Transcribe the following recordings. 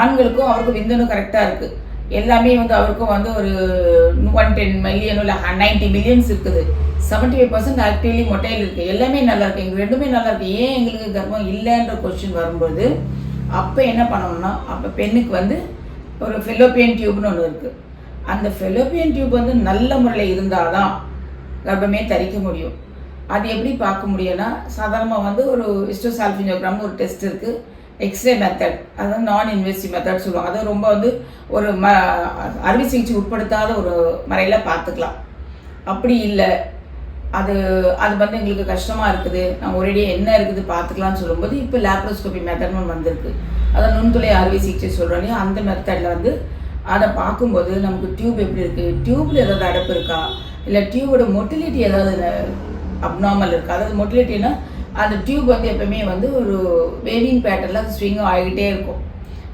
ஆண்களுக்கும் அவருக்கும் விந்தனும் கரெக்டாக இருக்குது எல்லாமே வந்து அவருக்கும் வந்து ஒரு ஒன் டென் மில்லியன் இல்லை நைன்டி மில்லியன்ஸ் இருக்குது. செவன்ட்டி ஃபைவ் பர்சன்ட் ஆக்டிவ்லி மொட்டையில் இருக்குது எல்லாமே நல்லா இருக்குது ரெண்டுமே நல்லா இருக்குது ஏன் எங்களுக்கு கர்ப்பம் இல்லைன்ற கொஸ்டின் வரும்போது அப்போ என்ன பண்ணணும்னா அப்போ பெண்ணுக்கு வந்து ஒரு ஃபெலோப்பியன் டியூப்னு ஒன்று இருக்குது அந்த ஃபெலோப்பியன் டியூப் வந்து நல்ல முறையில் இருந்தால் தான் கர்ப்பமே தரிக்க முடியும். அது எப்படி பார்க்க முடியும்னா சாதாரணமாக வந்து ஒரு இஸ்டோசால்ஃபினோகிராம்னு ஒரு டெஸ்ட் இருக்குது எக்ஸ்ரே மெத்தட் அதாவது நான் இன்வெஸ்டிவ் மெத்தட் சொல்லுவாங்க. அது ரொம்ப வந்து ஒரு ம அறுவை சிகிச்சை உட்படுத்தாத ஒரு முறையில் பார்த்துக்கலாம். அப்படி இல்லை. அது அது வந்து எங்களுக்கு கஷ்டமாக இருக்குது. நான் ஒரேடியாக என்ன இருக்குது பார்த்துக்கலாம்னு சொல்லும்போது இப்போ லேப்ரோஸ்கோபி மெத்தட்னு வந்திருக்கு. அதை நுண்துளை அறுவை சிகிச்சை சொல்கிறோன்னே அந்த மெத்தடில் வந்து அதை பார்க்கும்போது நமக்கு டியூப் எப்படி இருக்குது டியூப்பில் ஏதாவது அடைப்பு இருக்கா? இல்லை டியூபோட மொட்டிலிட்டி ஏதாவது அப்நார்மல் இருக்கா? அதாவது மொட்டிலிட்டின்னா அந்த டியூப் வந்து எப்பவுமே வந்து ஒரு வேவிங் பேட்டர்னில் அது ஸ்விங் ஆகிக்கிட்டே இருக்கும்.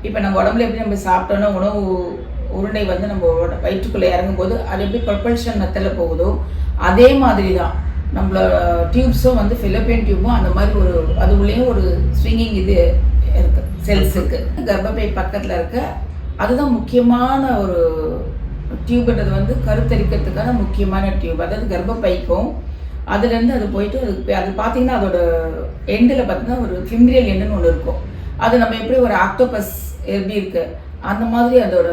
இப்போ நம்ம உடம்புல எப்படி நம்ம சாப்பிட்டோன்னா உணவு உருண்டை வந்து நம்ம உட- வயிற்றுக்குள்ளே இறங்கும்போது அது எப்படி ப்ரொபல்ஷன் மெத்தடில் போகுதோ அதே மாதிரி தான் நம்மளோட டியூப்ஸும் வந்து ஃபிலிப்பியன் டியூப்பும் அந்த மாதிரி ஒரு அது உள்ளேயும் ஒரு ஸ்விங்கிங் இது இருக்கு செல்ஸ் கர்ப்பப்பை பக்கத்தில் இருக்க அதுதான் முக்கியமான ஒரு டியூப்ன்றது வந்து கருத்தரிக்கிறதுக்கான முக்கியமான டியூப் அதாவது கர்ப்பப்பைக்கும் அதுலேருந்து அது போயிட்டு அது அது பார்த்தீங்கன்னா அதோட எண்டில் பார்த்தீங்கன்னா ஒரு ஃபிம்ரியல் எண்டுன்னு ஒன்று இருக்கும். அது நம்ம எப்படி ஒரு ஆக்டோபஸ் எப்படி இருக்கு அந்த மாதிரி அதோட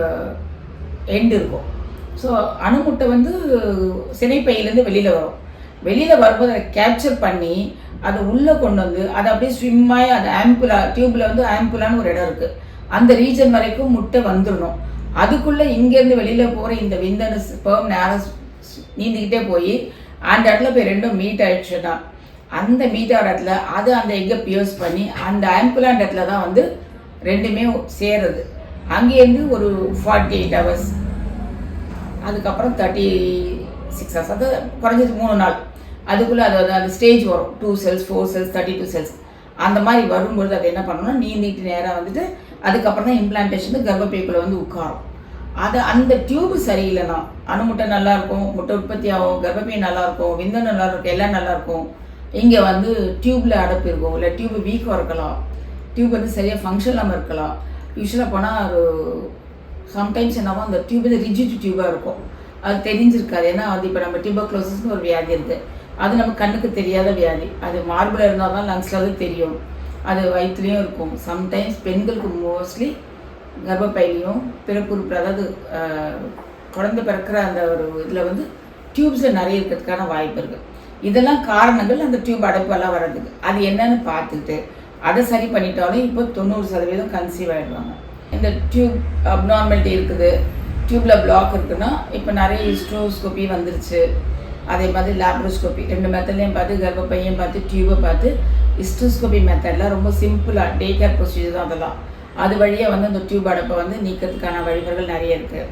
எண்டு இருக்கும். ஸோ அணுமுட்டை வந்து சினைப்பையிலேருந்து வெளியில் வரும். வெளியில் வரும்போது அதை கேப்சர் பண்ணி அதை உள்ளே கொண்டு வந்து அதை அப்படியே ஸ்விம்மாகி அது ஆம்புலா டியூப்பில் வந்து ஆம்புலான்னு ஒரு இடம் இருக்குது அந்த ரீஜன் வரைக்கும் முட்டை வந்துடணும். அதுக்குள்ளே இங்கேருந்து வெளியில் போகிற இந்த விந்தனு ஸ்பெர்ம் நேரம் நீந்திக்கிட்டே போய் அந்த இடத்துல போய் ரெண்டும் மீட் ஆயிடுச்சுன்னா அந்த மீட் ஆகிற இடத்துல அது அந்த எக்கை பியர்ஸ் பண்ணி அந்த ஆம்புலான்ற இடத்துல தான் வந்து ரெண்டுமே சேருது. அங்கேருந்து ஒரு ஃபார்ட்டி எயிட் ஹவர்ஸ் அதுக்கப்புறம் தேர்ட்டி சிக்ஸ் ஹவர்ஸ் அது குறைஞ்சது மூணு நாள். அதுக்குள்ளே அது வந்து அந்த ஸ்டேஜ் வரும். Two cells four cells thirty two cells அந்த மாதிரி வரும்பொழுது அது என்ன பண்ணணும்னா நீந்திட்டு நேராக வந்துட்டு அதுக்கப்புறம் தான் இம்ப்ளான்டேஷன் கர்ப்பப்பைக்குள்ளே வந்து உட்காரும். அது அந்த டியூப் சரியில்லைனா அணுமுட்டை நல்லா இருக்கும் முட்டை உற்பத்தி ஆகும் கர்ப்பப்பை நல்லா இருக்கும் விந்தம் நல்லா இருக்கும் எல்லாம் நல்லா இருக்கும். இங்கே வந்து டியூப்ல அடைப்பு இருக்கும். இல்லை டியூப் வீக்காக இருக்கலாம். டியூப் வந்து சரியாக ஃபங்க்ஷன் இல்லாமல் இருக்கலாம். யூஸ்வலாக போனால் ஒரு சம்டைம்ஸ் என்னவோ அந்த டியூப் வந்து ரிஜிட் டியூபாக இருக்கும். அது தெரிஞ்சிருக்காது. ஏன்னா அது இப்போ நம்ம டியூபக்ளோசிஸ்னு ஒரு வியாதி இருக்குது அது நம்ம கண்ணுக்கு தெரியாத வியாதி. அது மார்பில் இருந்தால் தான் லங்ஸில் வந்து தெரியும். அது வயிற்றுலேயும் இருக்கும். சம்டைம்ஸ் பெண்களுக்கு மோஸ்ட்லி கர்ப்பப்பையிலையும் பிறப்புறுப்பு அதாவது குழந்தை பிறக்கிற அந்த ஒரு இதில் வந்து டியூப்ஸில் நிறைய இருக்கிறதுக்கான வாய்ப்பு இருக்குது இதெல்லாம் காரணங்கள் அந்த டியூப் அடைப்பெல்லாம் வர்றதுக்கு. அது என்னன்னு பார்த்துட்டு அதை சரி பண்ணிட்டாலும் இப்போ தொண்ணூறு சதவீதம் கன்சீவ் ஆகிடுவாங்க இந்த டியூப் அப்நார்மாலிட்டி இருக்குது டியூப்பில் பிளாக் இருக்குன்னா இப்போ நிறைய ஹிஸ்ட்ரோஸ்கோப்பி வந்துருச்சு. அதே மாதிரி லேப்ரோஸ்கோப்பி ரெண்டு மெத்தட்லையும் பார்த்து கர்ப்பப்பையும் பார்த்து டியூபை பார்த்து ஹிஸ்ட்ரோஸ்கோப்பி மெத்தட்லாம் ரொம்ப சிம்பிளாக டே கேர் ப்ரொசீஜர் தான் அதெல்லாம். அது வழியாக வந்து அந்த டியூப் அடைப்பை வந்து நீக்கிறதுக்கான வழிமுறைகள் நிறைய இருக்குது